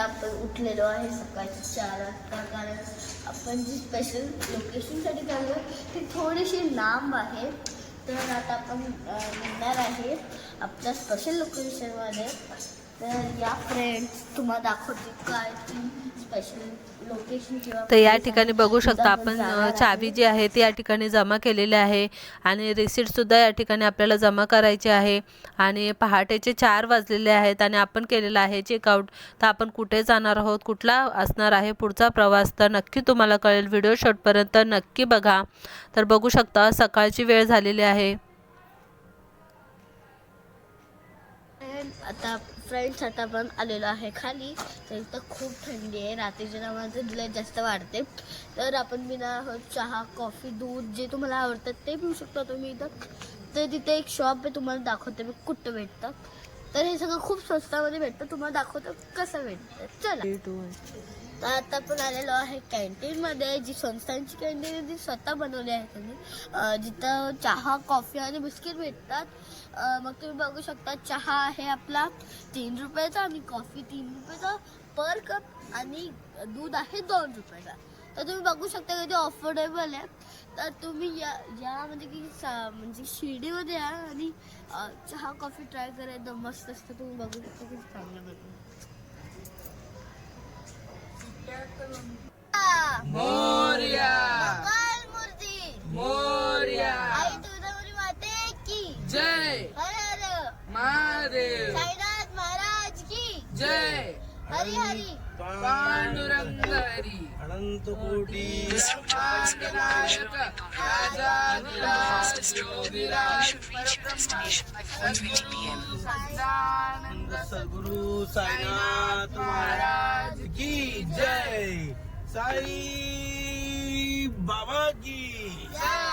आता आपण उठलेलो आहे सकाळचे चार वाजता. कारण आपण जी स्पेशल लोकेशनसाठी चाललो ती थोडीशी लांब आहे. तर आता आपण निघणार आहे. आपल्या स्पेशल लोकेशनमध्ये तर या फ्रेंड्स तुम्हाला दाखवते काय ती स्पेशल लोकेशन किंवा तर या ठिकाणी. बघू शकता आपण चावी. जी आहे ती या ठिकाणी जमा केलेली आहे आणि रिसिप्टसुद्धा या ठिकाणी आपल्याला जमा करायची आहे. आणि पहाटेचे चार वाजलेले आहेत आणि आपण केलेलं आहे चेकआउट तर आपण कुठे जाणार आहोत कुठला असणार आहे पुढचा प्रवास तर नक्की तुम्हाला कळेल. व्हिडिओ शॉटपर्यंत नक्की बघा. तर बघू शकता सकाळची वेळ झालेली आहे. आता फ्रेंड्स आता आपण आलेलो आहे खाली. तर इथं खूप थंडी आहे. रात्रीच्या नावाचं लय जास्त वाढते तर आपण बिना चहा कॉफी दूध जे तुम्हाला आवडतात ते पिऊ शकता. तुम्ही इथं तर तिथे एक शॉप आहे तुम्हाला दाखवते मी कुठं भेटतं. तर हे सगळं खूप स्वस्तामध्ये भेटतं. तुम्हाला दाखवतं कसं भेटतं. चला. तर आता आपण आलेलो आहे कॅन्टीनमध्ये. जी संस्थांची कॅन्टीन आहे ती स्वतः बनवली आहे त्यांनी. जिथं चहा कॉफी आणि बिस्किट भेटतात. मग तुम्ही बघू शकता चहा आहे आपला तीन रुपयाचा आणि कॉफी तीन रुपयाचा. पर कप आणि दूध आहे दोन रुपयाचा. तर तुम्ही बघू शकता की ते अफोर्डेबल आहे. तर तुम्ही या या म्हणजे की सा- म्हणजे शिर्डीमध्ये या आणि चहा कॉफ़ी ट्राय करा. एकदम मस्त असतं. तुम्ही बघू शकता की. चांगलं महादेव. साईनाथ महाराज की. जय. हरी हरी. पांडुरंग हरी अनंत कोटी विनायक राजाधिराज योगिराज परब्रह्म सच्चिदानंद सद्गुरु साईनाथ महाराज की जय. साई बाबा की साईनाथ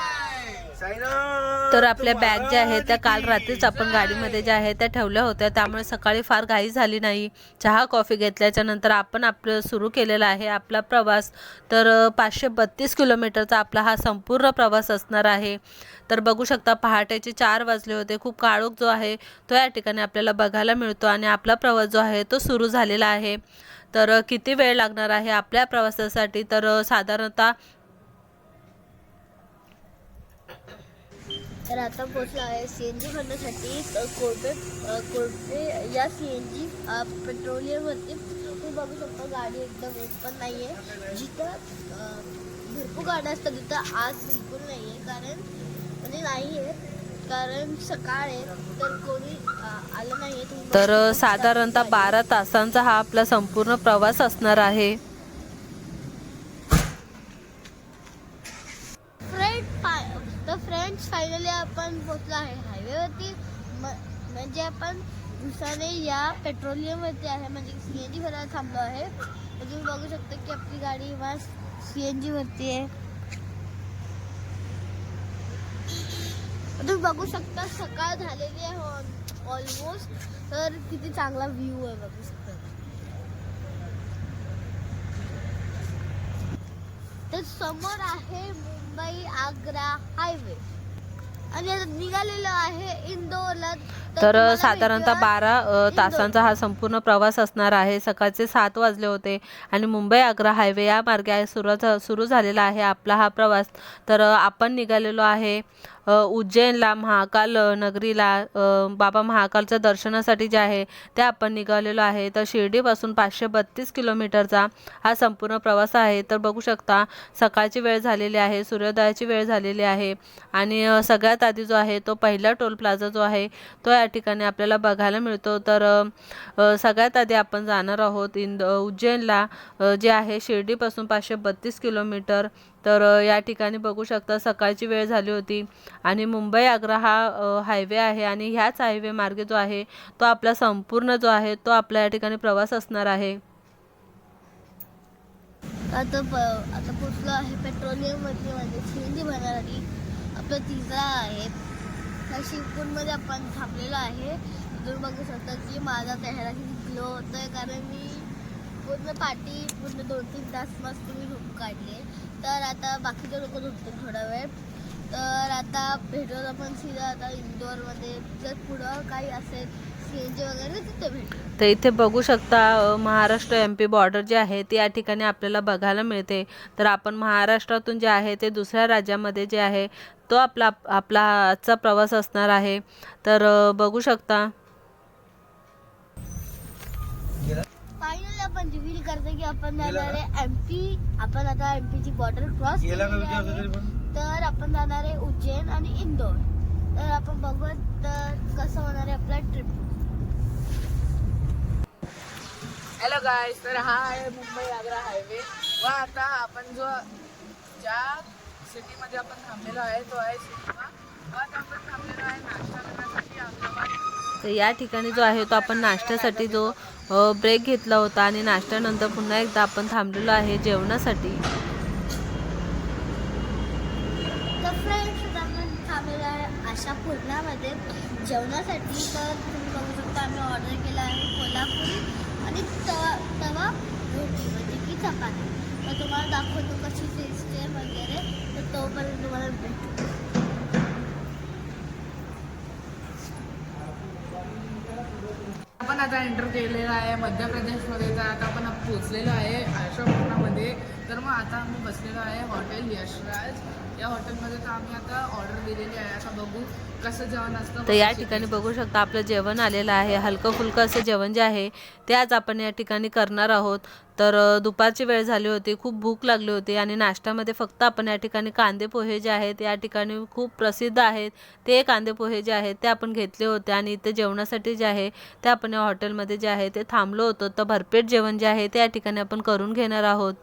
तर आपल्या बॅग ज्या आहेत त्या काल रात्रीच आपण गाडीमध्ये ज्या आहेत त्या ठेवल्या होत्या. त्यामुळे सकाळी फार घाई झाली नाही. चहा कॉफी घेतल्याच्या नंतर आपण आपलं सुरू केलेला आहे आपला प्रवास. तर पाचशे बत्तीस किलोमीटरचा आपला हा संपूर्ण प्रवास असणार आहे. तर बघू शकता पहाटेचे चार वाजले होते. खूप काळोख जो आहे तो या ठिकाणी आपल्याला बघायला मिळतो आणि आपला प्रवास जो आहे तो सुरू झालेला आहे. तर किती वेळ लागणार आहे आपल्या प्रवासासाठी? तर साधारणतः तर आता पोचला आहे सी एन जी भरण्यासाठी. अ, कोर्टे या सी एन जी पेट्रोलियमवरती. तुम्ही बघू शकता गाडी एकदम एक पण नाही आहे जिथं भरपूर गाड्या असतात तिथं आज बिलकुल नाही आहे कारण म्हणजे नाही आहे कारण सकाळ आहे तर कोणी आलं नाही तर साधारणतः. बारा तासांचा हा आपला संपूर्ण प्रवास असणार आहे. फायनली आपण पोचलो आहे हायवेवरती म्हणजे आपण दिवसाने या पेट्रोलियमवरती आहे, म्हणजे सी एन जी भरायला थांबलो आहे. तुम्ही बघू शकता की आपली गाडी सी एन जीवरती आहे. तुम्ही बघू शकता सकाळ झालेली आहे ऑलमोस्ट तर किती चांगला व्ह्यू आहे बघू शकता. तर समोर आहे मुंबई आग्रा हायवे आणि आता निघालेलं आहे इंदोरला. तर साधारणतः बारा तासांचा हा संपूर्ण प्रवास असणार आहे. सकाळचे सात वाजले होते आणि मुंबई आग्रा हायवे या मार्गे आहे सुरू सुरू झालेला आहे आपला हा प्रवास. तर आपण निघालेलो आहे उज्जैनला महाकाल नगरीला. बाबा महाकालच्या दर्शनासाठी जे आहे ते आपण निघालेलो आहे. तर शिर्डीपासून पाचशे बत्तीस किलोमीटरचा हा संपूर्ण प्रवास आहे. तर बघू शकता सकाळची वेळ झालेली आहे सूर्योदयाची वेळ झालेली आहे. आणि सगळ्यात आधी जो आहे तो पहिला टोल प्लाझा जो आहे तो या ठिकाणी आपल्याला बघायला मिळतो. तर सगळ्यात आधी आपण जाणार आहोत इंद उज्जैनला जे आहे शिर्डीपासून पाचशे बत्तीस किलोमीटर. तर या ठिकाणी बघू शकता सकाळची वेळ झाली होती आणि मुंबई आग्रा हा हायवे आहे आणि ह्याच हायवे मार्गे जो आहे तो आपला संपूर्ण जो आहे तो आपला या ठिकाणी प्रवास असणार आहे. आता प- आता पोचलो आहे पेट्रोलियममध्ये म्हणजे सी एन आपला तिसरा आहे. शिवपूरमध्ये आपण थांबलेलो आहे. तुम्ही बघू शकता की माझा चेहरा किती ग्लो होतोय कारण मी पूर्ण पाठी पूर्ण दोन तीन तास मस्त मी झोप काढली तर आता बाकीचे लोक झोपतील थोडा वेळ. तर आता भेटून आपण सीधा आता इंदोरमध्ये जर पुढं काही असेल सी एन जी वगैरे तिथे भेटेल तर इथे बघू शकता महाराष्ट्र एम पी बॉर्डर जे आहे ती या ठिकाणी आपल्याला बघायला मिळते. तर आपण महाराष्ट्रातून जे आहे ते दुसऱ्या राज्यामध्ये जे आहे तो आपला आपला आजचा प्रवास असणार आहे. तर बघू शकता. फायनली आपण रिव्हील करतो की आपण जाणार आहे एम पी आपण आता एम पीची बॉर्डर क्रॉस तरी पण? तर आपण जाणार आहे उज्जैन आणि इंदोर. तर आपण बघूयात तर कसं होणार आहे आपला ट्रिप हॅलो गाईज तर हा आहे मुंबई आग्रा हायवे व आता आपण जो ज्या सिटीमध्ये आपण थांबलेलो आहे तो आहे सिनेमा. व आता आपण थांबलेलो आहे नाश्ता करण्यासाठी अहमदाबाद तर या ठिकाणी जो आहे तो आपण नाश्त्यासाठी जो ब्रेक घेतला होता आणि नाश्त्यानंतर पुन्हा एकदा आपण थांबलेलो आहे जेवणासाठी. तर फ्रेंड्स आपण थांबलेलो आहे अशा पूर्णामध्ये जेवणासाठी. तर तुम्ही बघू शकता आम्ही ऑर्डर केला आहे कोल्हापुरी. आणि तवा तवा रोटी म्हणजे की चपाती मग तुम्हाला दाखवतो कशी टेस्ट आहे वगैरे. तर तोपर्यंत तुम्हाला भेटतो. आपण आता एंटर केलेला आहे मध्य प्रदेशमध्ये तर आता आपण पोचलेलो आहे आशापूर्णामध्ये तर मग आता आम्ही बसलेलो आहे हॉटेल यशराज. या हॉटेलमध्ये तर आम्ही आता ऑर्डर दिलेली आहे. आता बघू तर या ठिकाणी बघू शकता आपलं जेवण आलेलं आहे. हलकं फुलकं असं जेवण जे आहे ते आज आपण या ठिकाणी करणार आहोत. तर दुपारची वेळ झाली होती खूप भूक लागली होती आणि नाश्त्यामध्ये फक्त आपण या ठिकाणी कांदे पोहे जे आहेत या ठिकाणी खूप प्रसिद्ध आहेत. ते कांदे पोहे जे आहेत ते आपण घेतले होते आणि इथे जेवणासाठी जे आहे ते आपण या हॉटेलमध्ये जे आहे ते थांबलो होतो. तर भरपेट जेवण जे आहे ते या ठिकाणी आपण करून घेणार आहोत.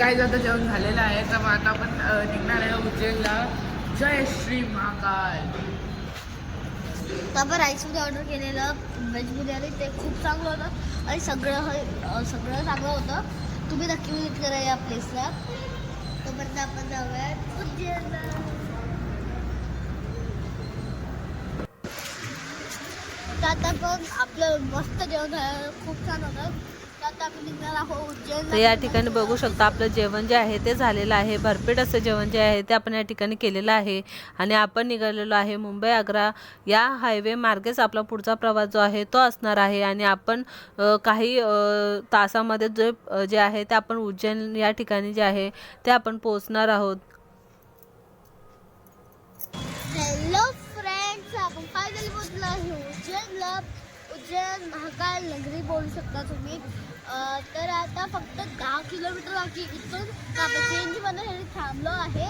काय आता जेवण झालेलं आहे तर मग आता आपण निघणार आहे उज्जैनला. जय श्री महाकाल. तर आपण राईसमध्ये ऑर्डर केलेलं व्हेज बिर्याणी ते खूप चांगलं होतं. आणि सगळं हे- सगळं चांगलं होतं. तुम्ही नक्की विजिट करा या प्लेसला तोपर्यंत आपण जाऊया उज्जैनला. तर आता पण आपलं मस्त जेवण झालं. खूप छान होतं. तर उज्जैन तर या ठिकाणी बघू शकता आपलं जेवण जे आहे ते झालेलं आहे. भरपेट असं जेवण जे आहे ते आपण या ठिकाणी केलेलं आहे. आणि आपण निघालेलो आहे मुंबई आग्रा या हायवे मार्गेच आपला पुढचा प्रवास जो आहे तो असणार आहे. आणि आपण काही तासामध्ये जे जे आहे ते आपण उज्जैन या ठिकाणी जे आहे ते आपण पोहोचणार आहोत. हॅलो फ्रेंड्स आपण उज्जैनला उज्जैन महाकाल नगरी बोलू शकता तुम्ही. तर आता फक्त दहा किलोमीटर बाकी इथून. सीएनजी थांबलो आहे.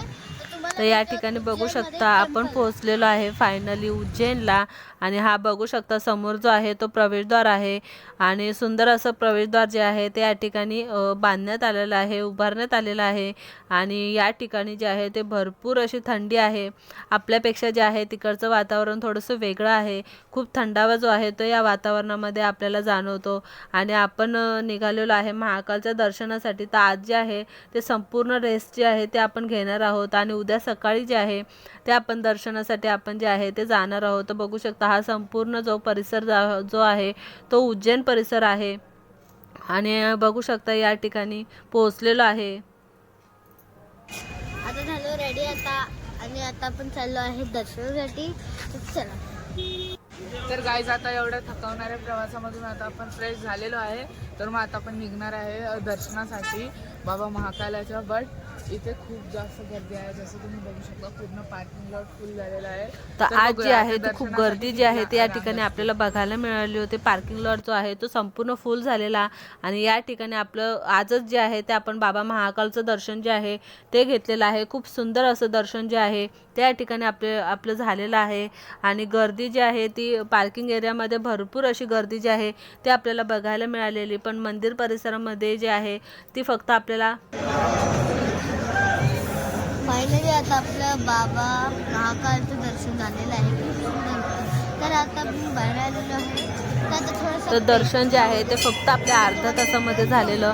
तर या ठिकाणी बघू शकता आपण पोहोचलेलो आहे फायनली उज्जैनला. आणि हा बघू शकता समोर जो आहे तो प्रवेशद्वार आहे. आणि सुंदर असं प्रवेशद्वार जे आहे ते या ठिकाणी बांधण्यात आलेलं आहे उभारण्यात आलेलं आहे. आणि या ठिकाणी जे आहे ते भरपूर अशी थंडी आहे. आपल्यापेक्षा जे आहे तिकडचं वातावरण थोडंसं वेगळं आहे. खूप थंडावा जो आहे तो या वातावरणामध्ये आपल्याला जाणवतो. आणि आपण निघालेलो आहे. महाकालच्या दर्शनासाठी तर आज जे आहे ते संपूर्ण रेस्ट जे आहे ते आपण घेणार आहोत. आणि उद्या सकाळी जे आहे ते आपण दर्शनासाठी आपण जे आहे ते जाणार आहोत. तर बघू शकता हा संपूर्ण जो परिसर जो आहे तो उज्जैन परिसर आहे. आणि बघू शकता या ठिकाणी पोहोचलेलो आहे. आता झालो रेडी आता. आणि आता आपण चाललो आहे दर्शनासाठी. चला. तर गाईज आता एवढ्या थकवणाऱ्या प्रवासामधून आता आपण फ्रेश झालेलो आहे. तर मग आता आपण निघणार आहे दर्शनासाठी बाबा महाकालाच्या. बट इथे खूप जास्त गर्दी आहे. जसं तुम्ही बघू शकता पूर्ण पार्किंग लॉट फुल झालेलं आहे. तर आज जी आहे ती खूप गर्दी जी आहे ती या ठिकाणी. आपल्याला बघायला मिळाली होती. पार्किंग लॉट जो आहे तो संपूर्ण फुल झालेला आणि या ठिकाणी आपलं आजच जे आहे ते आपण बाबा महाकालचं दर्शन जे आहे ते घेतलेलं आहे. खूप सुंदर असं दर्शन जे आहे ते या ठिकाणी आपले आपलं झालेलं आहे. आणि गर्दी जी आहे ती पार्किंग एरियामध्ये भरपूर अशी गर्दी जी आहे ती आपल्याला बघायला मिळालेली. पण मंदिर परिसरामध्ये जे आहे ती फक्त आपल्याला फायनली आता आपलं बाबा महाकालचं दर्शन झालेलं आहे. तर आता मी बाहेर आलेलो आहे तर आता थोडंसं तर दर्शन जे आहे ते फक्त आपल्या अर्ध्या तासामध्ये झालेलं.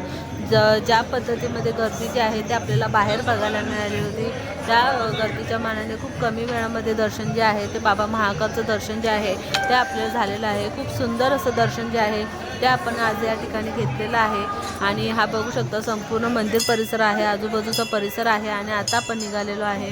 ज ज्या पद्धतीमध्ये गर्दी जी आहे ते आपल्याला बाहेर बघायला मिळाली होती. त्या गर्दीच्या मानाने खूप कमी वेळामध्ये दर्शन जे आहे ते बाबा महाकालचं दर्शन जे आहे ते आपल्याला झालेलं आहे. खूप सुंदर असं दर्शन जे आहे. ते आपण आज या ठिकाणी घेतलेलं आहे. आणि हा बघू शकता संपूर्ण मंदिर परिसर आहे आजूबाजूचा परिसर आहे आणि आता आपण निघालेलो आहे.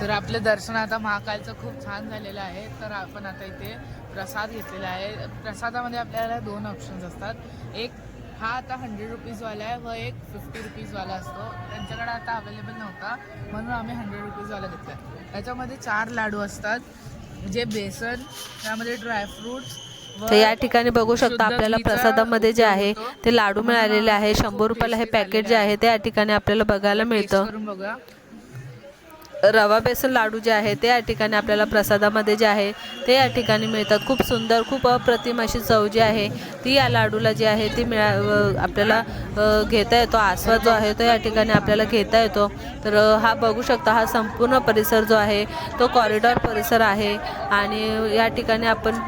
तर आपलं दर्शन आता महाकालचं खूप छान झालेलं आहे. तर आपण आता इथे प्रसाद घेतलेला आहे. प्रसादामध्ये आपल्याला दोन ऑप्शन्स असतात. एक हा आता हंड्रेड रुपीजवाला आहे व एक फिफ्टी रुपीजवाला असतो. त्यांच्याकडे आता अवेलेबल नव्हता म्हणून आम्ही हंड्रेड रुपीजवाला घेतला. त्याच्यामध्ये चार लाडू असतात. जे बेसन त्यामध्ये ड्रायफ्रूट्स तर या ठिकाणी बघू शकता आपल्याला प्रसादामध्ये जे आहे ते लाडू मिळालेले आहे शंभर रुपयाला हे पॅकेट जे आहे. ते या ठिकाणी आपल्याला बघायला मिळतं. रवा बेसन लाडू जे आहे ते या ठिकाणी आपल्याला प्रसादामध्ये जे आहे ते या ठिकाणी मिळतात. खूप सुंदर खूप अप्रतिम अशी चव जी आहे ती या लाडूला जी आहे ती मिळा आपल्याला घेता येतो आस्वाद जो आहे तो या ठिकाणी आपल्याला घेता येतो. तर हा बघू शकता हा संपूर्ण परिसर जो आहे तो कॉरिडॉर परिसर आहे आणि या ठिकाणी आपण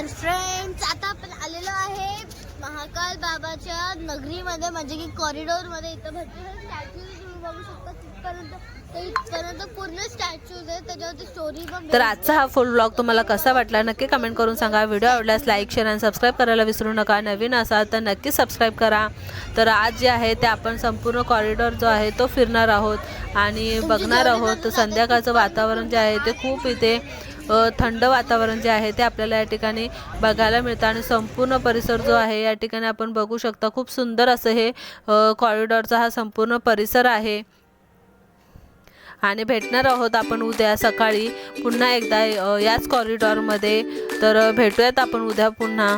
तर फ्रेंड्स आता आपण आलेलो आहे महाकाल बाबाच्या नगरीमध्ये म्हणजे की कॉरिडॉरमध्ये इथं भरपूर स्टॅच्यूज तुम्ही बघू शकता. तिथपर्यंत ते इथपर्यंत पूर्ण स्टॅच्यूज आहेत. त्याच्यावरती स्टोरी पण तर आजचा हा फुल ब्लॉग तुम्हाला कसा वाटला नक्की कमेंट करून सांगा. व्हिडिओ आवडल्यास लाईक शेअर आणि सबस्क्राईब करायला विसरू नका. नवीन असाल तर नक्की सबस्क्राईब करा. तर आज जे आहे ते आपण संपूर्ण कॉरिडॉर जो आहे तो फिरणार आहोत. आणि बघणार आहोत. संध्याकाळचं वातावरण जे आहे ते खूप इथे थंड वातावरण जे आहे ते आपल्याला या ठिकाणी बघायला मिळतं. आणि संपूर्ण परिसर जो आहे या ठिकाणी आपण बघू शकता खूप सुंदर असं हे कॉरिडॉरचा हा संपूर्ण परिसर आहे. आणि भेटणार आहोत आपण उद्या सकाळी पुन्हा एकदा याच कॉरिडॉरमध्ये तर भेटूयात आपण उद्या पुन्हा.